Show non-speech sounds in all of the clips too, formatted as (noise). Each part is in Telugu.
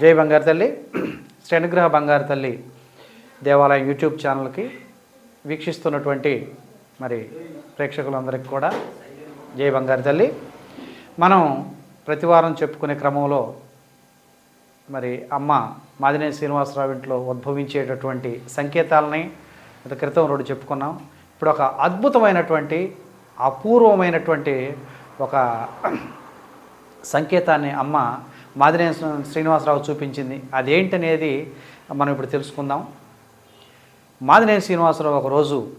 జై బంగారు తల్లి. శ్రేణుగ్రహ బంగారు తల్లి దేవాలయం యూట్యూబ్ ఛానల్కి వీక్షిస్తున్నటువంటి మరి ప్రేక్షకులందరికీ కూడా జై బంగారు తల్లి. మనం ప్రతివారం చెప్పుకునే క్రమంలో మరి అమ్మ మాదినే శ్రీనివాసరావు ఇంట్లో ఉద్భవించేటటువంటి సంకేతాలని క్రితం రెండు చెప్పుకున్నాం. ఇప్పుడు ఒక అద్భుతమైనటువంటి అపూర్వమైనటువంటి ఒక సంకేతాన్ని అమ్మ మాదినే శ్రీనివాసరావు చూపించింది. అదేంటనేది మనం ఇప్పుడు తెలుసుకుందాం. మాదినేని శ్రీనివాసరావు ఒకరోజు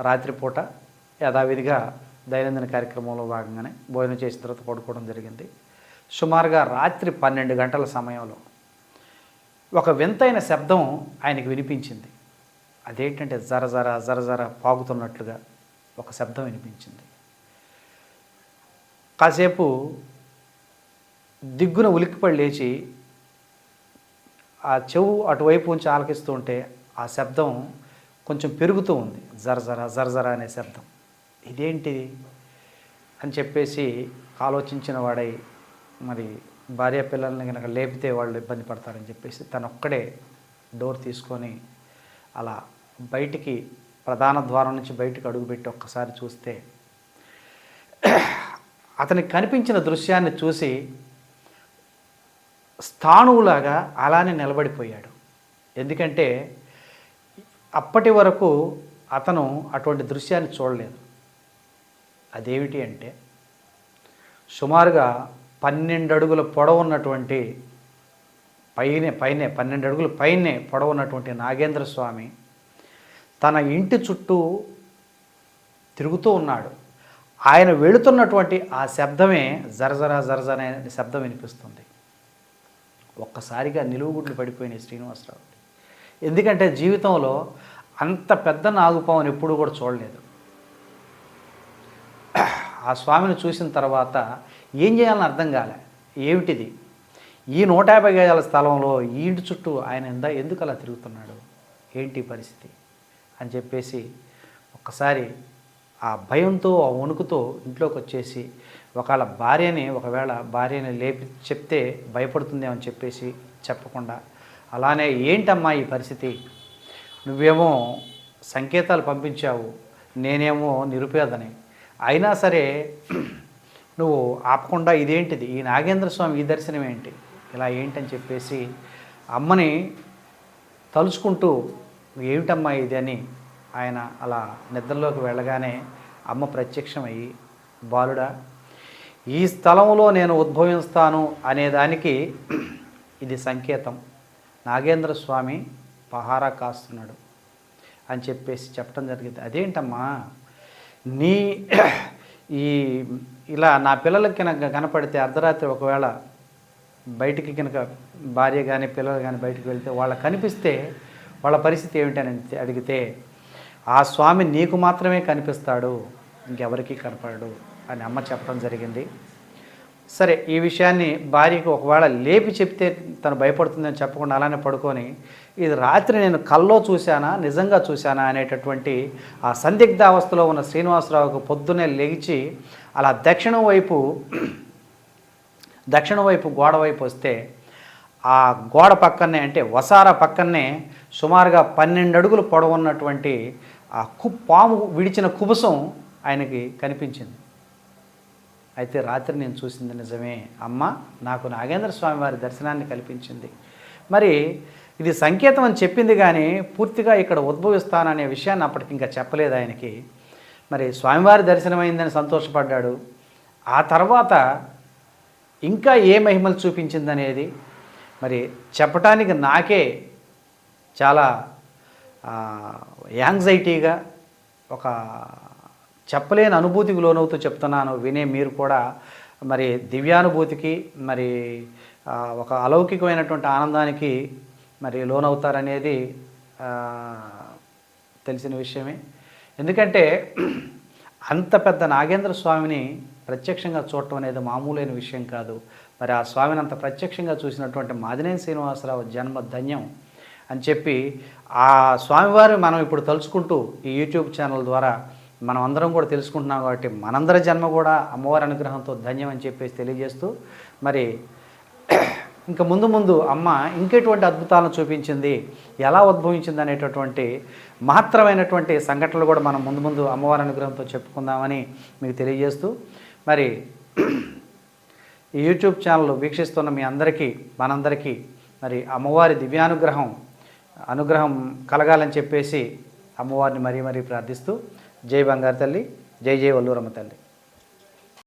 రాత్రిపూట యథావిధిగా దైనందిన కార్యక్రమంలో భాగంగానే భోజనం చేసిన తర్వాత పడుకోవడం జరిగింది. సుమారుగా రాత్రి పన్నెండు గంటల సమయంలో ఒక వింతైన శబ్దం ఆయనకి వినిపించింది. అదేంటంటే జర జర జర జర పాగుతున్నట్లుగా ఒక శబ్దం వినిపించింది. కాసేపు దిగ్గున ఉలిక్కిపడి లేచి ఆ చెవు అటువైపు ఉంచి ఆలకిస్తూ ఉంటే ఆ శబ్దం కొంచెం పెరుగుతూ ఉంది. జరజర జరజర అనే శబ్దం. ఇదేంటి? అని చెప్పేసి ఆలోచించిన వాడై మరి భార్య పిల్లల్ని కనుక లేపితే వాళ్ళు ఇబ్బంది పడతారని చెప్పేసి తనొక్కడే ఒక్కడే డోర్ తీసుకొని అలా బయటికి ప్రధాన ద్వారం నుంచి బయటకు అడుగుపెట్టి ఒక్కసారి చూస్తే అతనికి కనిపించిన దృశ్యాన్ని చూసి స్థాణువులాగా అలానే నిలబడిపోయాడు. ఎందుకంటే అప్పటి వరకు అతను అటువంటి దృశ్యాన్ని చూడలేదు. అదేమిటి అంటే సుమారుగా పన్నెండు అడుగుల పొడవు ఉన్నటువంటి పైనే పైనే పన్నెండు అడుగుల పైనే పొడవు ఉన్నటువంటి నాగేంద్ర స్వామి తన ఇంటి చుట్టూ తిరుగుతూ ఉన్నాడు. ఆయన వెళుతున్నటువంటి ఆ శబ్దమే జరజరా జరజర అనే శబ్దం వినిపిస్తుంది. ఒక్కసారిగా నిలువుగుడ్లు పడిపోయినాయి శ్రీనివాసరావు. ఎందుకంటే జీవితంలో అంత పెద్ద నాగుపావుని ఎప్పుడూ కూడా చూడలేదు. ఆ స్వామిని చూసిన తర్వాత ఏం చేయాలని అర్థం కాలే. ఏమిటిది? ఈ నూట యాభై గజాల స్థలంలో ఈ ఇంటి చుట్టూ ఆయన ఇందా ఎందుకు అలా తిరుగుతున్నాడు? ఏంటి పరిస్థితి? అని చెప్పేసి ఒక్కసారి ఆ భయంతో ఆ వణుకుతో ఇంట్లోకి వచ్చేసి ఒకవేళ భార్యని ఒకవేళ భార్యని లేపి చెప్తే భయపడుతుందేమని చెప్పేసి చెప్పకుండా. అలానే ఏంటమ్మా ఈ పరిస్థితి? నువ్వేమో సంకేతాలు పంపించావు నేనేమో నిరుపేదని. అయినా సరే (clears throat) నువ్వు ఆపకుండా ఇదేంటిది? ఈ నాగేంద్ర స్వామి ఈ దర్శనం ఏంటి? ఇలా ఏంటని చెప్పేసి అమ్మని తలుచుకుంటూ ఏమిటమ్మా ఇది అని ఆయన అలా నిద్రలోకి వెళ్ళగానే అమ్మ ప్రత్యక్షమయ్యి బాలుడా ఈ స్థలంలో నేను ఉద్భవిస్తాను అనేదానికి ఇది సంకేతం. నాగేంద్ర స్వామి పహారా కాస్తున్నాడు అని చెప్పేసి చెప్పడం జరిగింది. అదేంటమ్మా? నీ ఈ ఇలా నా పిల్లలకి కనుక కనపడితే అర్ధరాత్రి ఒకవేళ బయటికి కనుక భార్య కానీ పిల్లలు కానీ బయటికి వెళ్తే వాళ్ళ కనిపిస్తే వాళ్ళ పరిస్థితి ఏమిటని అడిగితే ఆ స్వామి నీకు మాత్రమే కనిపిస్తాడు. ఇంకెవరికి కనపడడు అని అమ్మ చెప్పడం జరిగింది. సరే ఈ విషయాన్ని భార్యకు ఒకవేళ లేపి చెప్తే తను భయపడుతుందని చెప్పకుండా అలానే పడుకొని ఇది రాత్రి నేను కల్లో చూశానా నిజంగా చూశానా అనేటటువంటి ఆ సందిగ్ధ అవస్థలో ఉన్న శ్రీనివాసరావుకు పొద్దున్నే లేచి అలా దక్షిణం వైపు దక్షిణ వైపు గోడ వైపు వస్తే ఆ గోడ పక్కనే అంటే వసార పక్కనే సుమారుగా పన్నెండు అడుగులు పొడవున్నటువంటి ఆ కు పాము విడిచిన కుబుసం ఆయనకి కనిపించింది. అయితే రాత్రి నేను చూసింది నిజమే. అమ్మ నాకు నాగేంద్ర స్వామి వారి దర్శనాన్ని కల్పించింది. మరి ఇది సంకేతం అని చెప్పింది కానీ పూర్తిగా ఇక్కడ ఉద్భవిస్తాననే విషయాన్ని అప్పటికి ఇంకా చెప్పలేదు ఆయనకి. మరి స్వామివారి దర్శనమైందని సంతోషపడ్డాడు. ఆ తర్వాత ఇంకా ఏ మహిమలు చూపించిందనేది మరి చెప్పటానికి నాకే చాలా యాంగ్జైటీగా ఒక చెప్పలేని అనుభూతికి లోనవుతూ చెప్తున్నాను వినే మీరు కూడా మరి దివ్యానుభూతికి మరి ఒక అలౌకికమైనటువంటి ఆనందానికి మరి లోనవుతారనేది తెలిసిన విషయమే. ఎందుకంటే అంత పెద్ద నాగేంద్ర స్వామిని ప్రత్యక్షంగా చూడటం అనేది మామూలైన విషయం కాదు. మరి ఆ స్వామిని అంత ప్రత్యక్షంగా చూసినటువంటి మాదినేని శ్రీనివాసరావు జన్మ ధన్యం అని చెప్పి ఆ స్వామివారిని మనం ఇప్పుడు తలుచుకుంటూ ఈ యూట్యూబ్ ఛానల్ ద్వారా మనం అందరం కూడా తెలుసుకుంటున్నాం కాబట్టి మనందరి జన్మ కూడా అమ్మవారి అనుగ్రహంతో ధన్యం అని చెప్పేసి తెలియజేస్తూ మరి ఇంకా ముందు ముందు అమ్మ ఇంకెటువంటి అద్భుతాలను చూపించింది ఎలా ఉద్భవించింది అనేటటువంటి మహత్తరమైనటువంటి సంఘటనలు కూడా మనం ముందు ముందు అమ్మవారి అనుగ్రహంతో చెప్పుకుందామని మీకు తెలియజేస్తూ మరి ఈ యూట్యూబ్ ఛానల్ వీక్షిస్తున్న మీ అందరికీ మనందరికీ మరి అమ్మవారి దివ్యానుగ్రహం అనుగ్రహం కలగాలని చెప్పేసి అమ్మవారిని మరీ మరీ ప్రార్థిస్తూ జై బంగారు తల్లి జై జై వల్లూరమ్మ తల్లి.